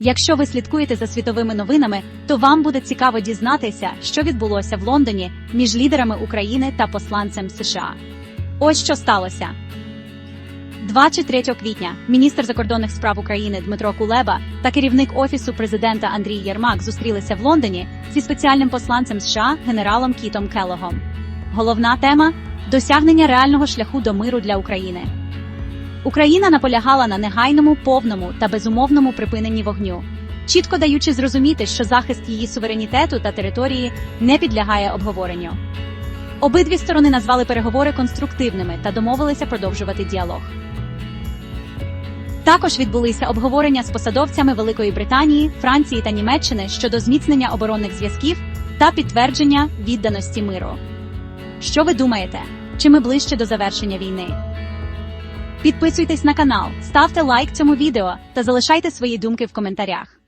Якщо ви слідкуєте за світовими новинами, то вам буде цікаво дізнатися, що відбулося в Лондоні між лідерами України та посланцем США. Ось що сталося. 23 квітня міністр закордонних справ України Дмитро Кулеба та керівник офісу президента Андрій Єрмак зустрілися в Лондоні зі спеціальним посланцем США генералом Кітом Келлогом. Головна тема досягнення реального шляху до миру для України. Україна наполягала на негайному, повному та безумовному припиненні вогню, чітко даючи зрозуміти, що захист її суверенітету та території не підлягає обговоренню. Обидві сторони назвали переговори конструктивними та домовилися продовжувати діалог. Також відбулися обговорення з посадовцями Великої Британії, Франції та Німеччини щодо зміцнення оборонних зв'язків та підтвердження відданості миру. Що ви думаєте? Чи ми ближче до завершення війни? Підписуйтесь на канал, ставте лайк цьому відео та залишайте свої думки в коментарях.